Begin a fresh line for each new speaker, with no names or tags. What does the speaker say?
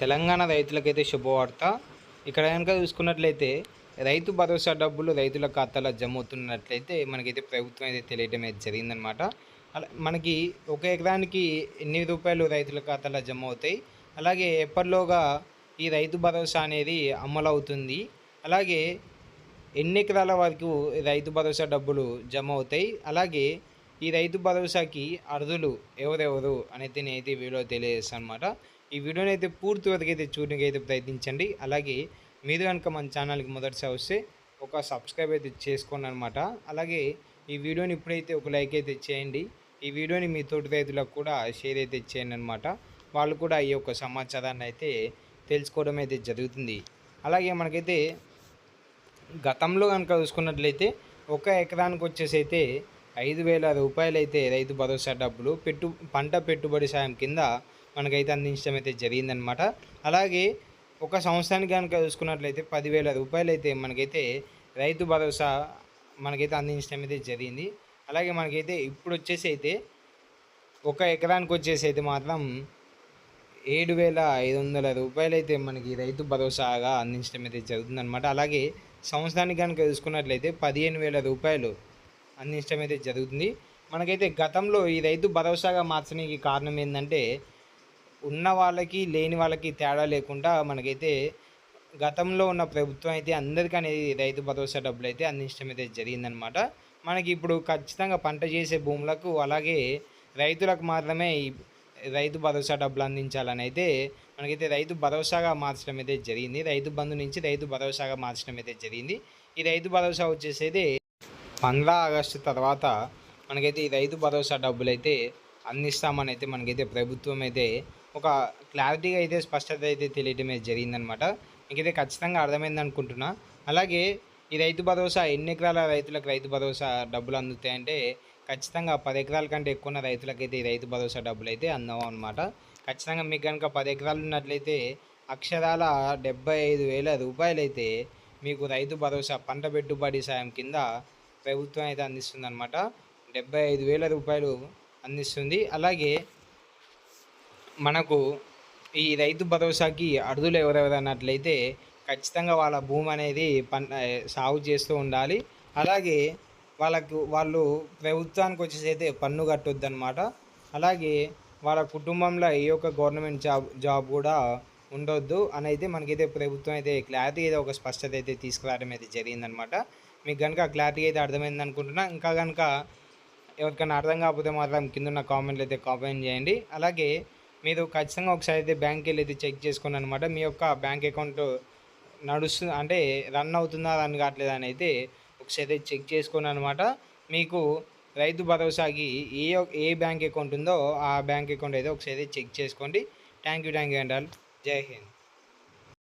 తెలంగాణ రైతులకైతే శుభవార్త. ఇక్కడ కనుక చూసుకున్నట్లయితే రైతు భరోసా డబ్బులు రైతుల ఖాతాలో జమ అవుతున్నట్లయితే మనకైతే ప్రభుత్వం అయితే తెలియడం అయితే జరిగిందనమాట అలా మనకి ఒక ఎకరానికి ఎన్ని రూపాయలు రైతుల ఖాతాలో జమ అవుతాయి. అలాగే ఎప్పటిలోగా ఈ రైతు భరోసా అనేది అమలు అవుతుంది అలాగే ఎన్ని ఎకరాల వరకు రైతు భరోసా డబ్బులు జమ అవుతాయి. అలాగే ఈ రైతు భరోసాకి అర్హులు ఎవరెవరు అనేది నేనైతే వీడియో తెలియజేస్తాను అనమాట ఈ వీడియోని అయితే పూర్తి వరకు అయితే చూడడానికి అయితే ప్రయత్నించండి. అలాగే మీరు కనుక మన ఛానల్కి మొదటిసారి వస్తే ఒక సబ్స్క్రైబ్ అయితే చేసుకోండి అనమాట అలాగే ఈ వీడియోని ఇప్పుడైతే ఒక లైక్ అయితే చేయండి. ఈ వీడియోని మీ తోటి రైతులకు కూడా షేర్ అయితే చేయండి అనమాట వాళ్ళు కూడా ఈ యొక్క సమాచారాన్ని అయితే తెలుసుకోవడం అయితే జరుగుతుంది. అలాగే మనకైతే గతంలో కనుక చూసుకున్నట్లయితే ఒక ఎకరానికి వచ్చేసి అయితే ఐదు వేల రూపాయలు అయితే రైతు భరోసా డబ్బులు పెట్టు పంట పెట్టుబడి సాయం కింద మనకైతే అందించడం అయితే జరిగిందనమాట అలాగే ఒక సంవత్సరానికి కనుక చూసుకున్నట్లయితే పదివేల రూపాయలు అయితే మనకైతే రైతు భరోసా మనకైతే అందించడం అయితే జరిగింది. అలాగే మనకైతే ఇప్పుడు వచ్చేసి అయితే ఒక ఎకరానికి వచ్చేసి అయితే మాత్రం ఏడు వేల ఐదు వందల రూపాయలు అయితే మనకి రైతు భరోసాగా అందించడం అయితే జరుగుతుందన్నమాట. అలాగే సంవత్సరానికి కనుక చూసుకున్నట్లయితే పదిహేను వేల రూపాయలు అందించడం అయితే జరుగుతుంది. మనకైతే గతంలో ఈ రైతు భరోసాగా మార్చడానికి కారణం ఏంటంటే ఉన్న వాళ్ళకి లేని వాళ్ళకి తేడా లేకుండా మనకైతే గతంలో ఉన్న ప్రభుత్వం అయితే అందరికీ అనేది రైతు భరోసా డబ్బులు అయితే అందించడం అయితే జరిగిందనమాట మనకి ఇప్పుడు ఖచ్చితంగా పంట చేసే భూములకు అలాగే రైతులకు మాత్రమే ఈ రైతు భరోసా డబ్బులు అందించాలని అయితే మనకైతే రైతు భరోసాగా మార్చడం అయితే జరిగింది. రైతు బంధు నుంచి రైతు భరోసాగా మార్చడం అయితే జరిగింది. ఈ రైతు భరోసా వచ్చేసేది పంద్రా ఆగస్టు తర్వాత మనకైతే ఈ రైతు భరోసా డబ్బులు అయితే అందిస్తామని అయితే మనకైతే ప్రభుత్వం అయితే ఒక క్లారిటీగా అయితే స్పష్టత అయితే తెలియటమే జరిగిందనమాట. మీకైతే ఖచ్చితంగా అర్థమైంది అనుకుంటున్నా. అలాగే ఈ రైతు భరోసా ఎన్ని ఎకరాల రైతులకు రైతు భరోసా డబ్బులు అందుతాయంటే ఖచ్చితంగా పది ఎకరాల కంటే ఎక్కువ ఉన్న రైతులకైతే ఈ రైతు భరోసా డబ్బులు అయితే అందవు అనమాట. ఖచ్చితంగా మీకు కనుక పది ఎకరాలు ఉన్నట్లయితే అక్షరాల డెబ్బై ఐదు వేల రూపాయలు అయితే మీకు రైతు భరోసా పంట పెట్టుబడి సాయం కింద ప్రభుత్వం అయితే అందిస్తుంది అనమాట డెబ్బై ఐదు వేల రూపాయలు అందిస్తుంది. అలాగే మనకు ఈ రైతు భరోసాకి అర్హులు ఎవరెవరు అన్నట్లయితే ఖచ్చితంగా వాళ్ళ భూమి అనేది పన్ సాగు చేస్తూ ఉండాలి. అలాగే వాళ్ళకు వాళ్ళు ప్రభుత్వానికి వచ్చేసి అయితే పన్ను కట్టొద్దు అనమాట అలాగే వాళ్ళ కుటుంబంలో ఏ ఒక్క గవర్నమెంట్ జాబ్ జాబ్ కూడా ఉండొద్దు అని అయితే మనకైతే ప్రభుత్వం అయితే క్లారిటీ అయితే ఒక స్పష్టత అయితే తీసుకురావడం అయితే జరిగిందనమాట మీకు కనుక క్లారిటీ అయితే అర్థమైంది అనుకుంటున్నా ఇంకా కనుక ఎవరికైనా అర్థం కాకపోతే మాత్రం కింద ఉన్న కామెంట్లు అయితే కామెంట్ చేయండి. అలాగే మీరు ఖచ్చితంగా ఒకసారి అయితే బ్యాంక్కి వెళ్ళి అయితే చెక్ చేసుకోండి అనమాట మీ యొక్క బ్యాంక్ అకౌంట్ నడుస్తుంది అంటే రన్ అవుతుందా రన్ కావట్లేదా అని అయితే ఒకసారి అయితే చెక్ చేసుకోండి అనమాట మీకు రైతు భరోసాకి ఏ ఏ బ్యాంక్ అకౌంట్ ఉందో ఆ బ్యాంక్ అకౌంట్ అయితే ఒకసారి చెక్ చేసుకోండి. థ్యాంక్ యూ థ్యాంక్ యూ అండి జై హింద్.